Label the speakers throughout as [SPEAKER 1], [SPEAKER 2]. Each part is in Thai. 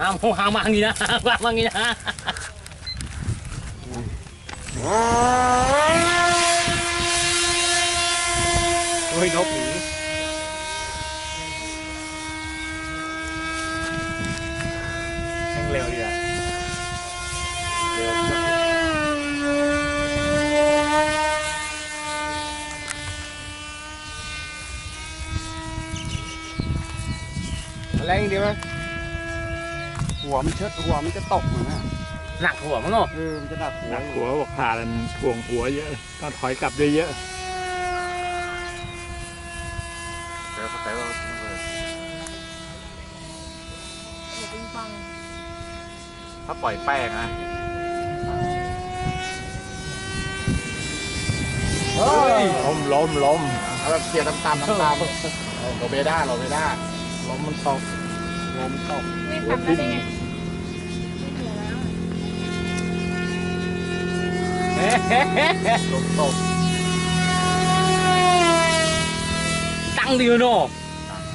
[SPEAKER 1] ห้ามห้ามมาอย่างนี้นะห้
[SPEAKER 2] หนีแม่งเร็วดีอะเร็ว
[SPEAKER 3] แรงดีไหมหัวมันเชิดหัวมันจะตกเหมือนน่ะ
[SPEAKER 1] หนักหัวมั้งเนาะ
[SPEAKER 3] เออมันจะหนักหัว
[SPEAKER 2] หนักหัวบอกผ่าแล้วมันถ่วงหัวเยอะต้องถอยกลับเยอะ
[SPEAKER 4] ถ้าปล่อยแป้งนะ
[SPEAKER 3] เฮ้ย
[SPEAKER 2] ๆล้มล้มล้ม
[SPEAKER 4] เอาแบบเกียร์ตามๆตามๆโรเบด้าโรเบด้า
[SPEAKER 2] ล้มมันตก
[SPEAKER 3] ลมตก
[SPEAKER 5] ไม่ทำได้ไงไม่เหลือแล้ว
[SPEAKER 4] ลมตก
[SPEAKER 1] ตั้งดีเนาะ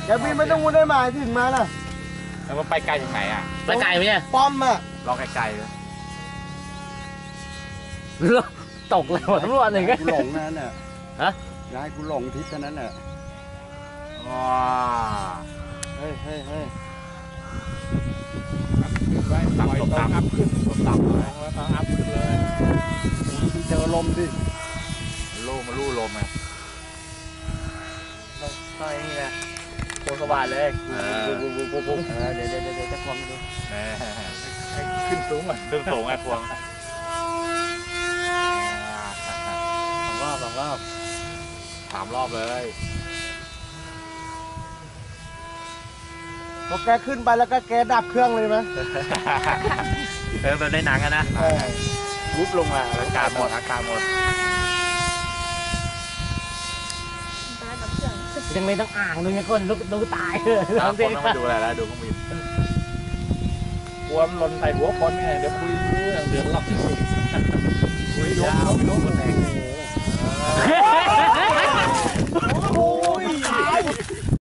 [SPEAKER 3] แกพี่ไม่ต้องวุ่นได้มาถึงมาน่ะ
[SPEAKER 4] แล้วมันไปไกลถึงไหนอะ
[SPEAKER 1] ไปไกลไหมเนี่ย
[SPEAKER 3] ป้อมอะ
[SPEAKER 4] ลองไกลๆเลย
[SPEAKER 1] ตกเลยวะตำรวจหนึ่งก็
[SPEAKER 3] กูหลงนั่นน่ะ
[SPEAKER 1] ฮะ
[SPEAKER 3] ยายกูหลงทิศนั้นน่ะ
[SPEAKER 4] ว้า
[SPEAKER 3] เฮ้ยเฮ้ยเฮ้ย
[SPEAKER 4] ต่ำตกต่ำ
[SPEAKER 2] อัพขึ้น
[SPEAKER 4] ตกต่ำเลย
[SPEAKER 2] แล้วก็อัพขึ้นเลย
[SPEAKER 3] เจอลมดิ
[SPEAKER 4] ลู่มาลู่ลมไง
[SPEAKER 1] ใช่นี่นะโคสบายเลย
[SPEAKER 4] เออ
[SPEAKER 1] ปุ๊บปุ๊บปุ๊บปุ๊บ
[SPEAKER 3] เออเดี๋ยวเดี๋ยวเดี๋ยวจะคลองดู
[SPEAKER 2] ขึ้นสูงอะ
[SPEAKER 4] ขึ้นสูงไอ้พวง
[SPEAKER 1] สองรอบสองรอบ
[SPEAKER 4] สามรอบเลย
[SPEAKER 3] พอแกขึ้นไปแล้วก็แกดับเครื่องเลยไหม
[SPEAKER 1] เออแบบในหนังอะนะ
[SPEAKER 3] เออ
[SPEAKER 4] วุบลงมาอากาศหมดอากาศหมด
[SPEAKER 5] ตายกับเพื่อน
[SPEAKER 1] ยังไม่ต้องอ่างดูเนี่ยคนดูดูตายเลย
[SPEAKER 4] แล้วคนต้องมาดูอะไรแล้วดูเครื่องบิน
[SPEAKER 2] กลัวมันหล่นใส่หัวคนไงเดี๋ยวคุยรู้เรื่องเดือดร้อนที่สุดคุยยาวไม่รู้มันไหน